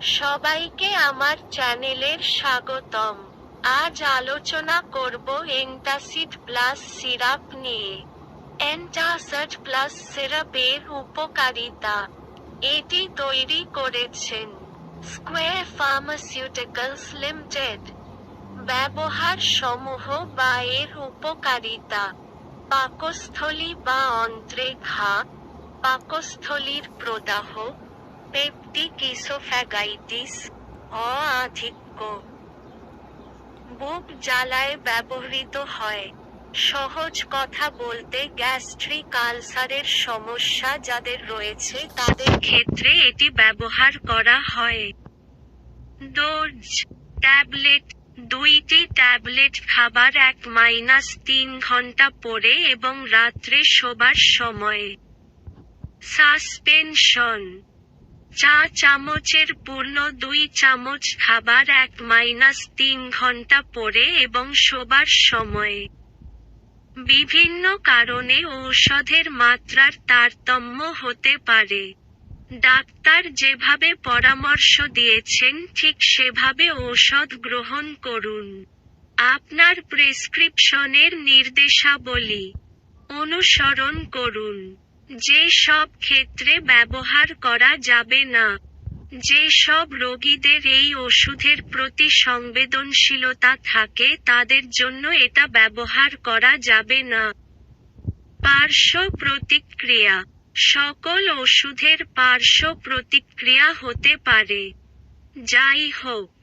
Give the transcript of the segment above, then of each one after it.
সবাইকে আমার চ্যানেলের স্বাগতম। আজ আলোচনা করব এন্টাসিড প্লাস সিরাপ নিয়ে। অ্যান্টাসিড প্লাস সিরাপের উপকারিতা। এটি তৈরি করেছেন স্কোয়ার ফার্মাসিউটিক্যালস লিমিটেড। ব্যবহার সমূহ বা এর উপকারিতা। পাকস্থলী বা অন্ত্রে ঘা পাকস্থলীর প্রদাহ। পেপটিক ইসোফ্যাগাইটিস অআধিক্য বুক জ্বালায় ব্যবহৃত হয় সহজ কথা বলতে গ্যাস্ট্রিক আলসারের সমস্যা যাদের রয়েছে তাদের ক্ষেত্রে এটি ব্যবহার করা হয় ডোজ ট্যাবলেট দুইটি ট্যাবলেট খাবার এক মাইনাস তিন ঘণ্টা পরে এবং রাত্রে শোবার সময়ে সাসপেনশন চা চামচের পূর্ণ দুই চামচ খাবার এক মাইনাস তিন ঘণ্টা পরে এবং শোবার সময়ে। বিভিন্ন কারণে ঔষধের মাত্রার তারতম্য হতে পারে। ডাক্তার যেভাবে পরামর্শ দিয়েছেন, ঠিক সেভাবে ঔষধ গ্রহণ করুন। আপনার প্রেসক্রিপশনের নির্দেশাবলী অনুসরণ করুন। যে সব ক্ষেত্রে ব্যবহার করা যাবে না। যে সব রোগীদের এই ওষুধের প্রতি সংবেদনশীলতা থাকে, তাদের জন্য এটা ব্যবহার করা যাবে না। পার্শ্ব প্রতিক্রিয়া। সকল ওষুধের পার্শ্ব প্রতিক্রিয়া হতে পারে। যাই হোক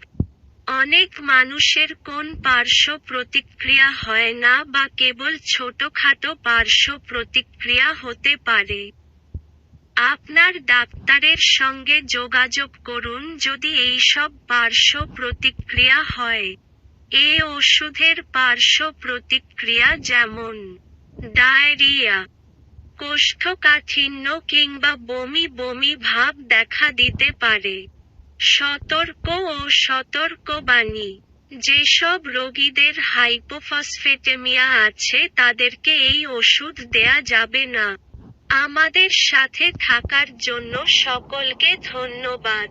অনেক মানুষের কোন পার্শ্ব প্রতিক্রিয়া হয় না বা কেবল ছোটখাটো পার্শ্ব প্রতিক্রিয়া হতে পারে। আপনার ডাক্তারের সঙ্গে যোগাযোগ করুন যদি এইসব পার্শ্ব প্রতিক্রিয়া হয়। এ ওষুধের পার্শ্ব প্রতিক্রিয়া যেমন, ডায়রিয়া, কোষ্ঠকাঠিন্য কিংবা বমি বমি ভাব দেখা দিতে পারে। সতর্ক ও সতর্কবাণী। যেসব রোগীদের হাইপোফসফেটেমিয়া আছে, তাদেরকে এই ওষুধ দেয়া যাবে না। আমাদের সাথে থাকার জন্য সকলকে ধন্যবাদ।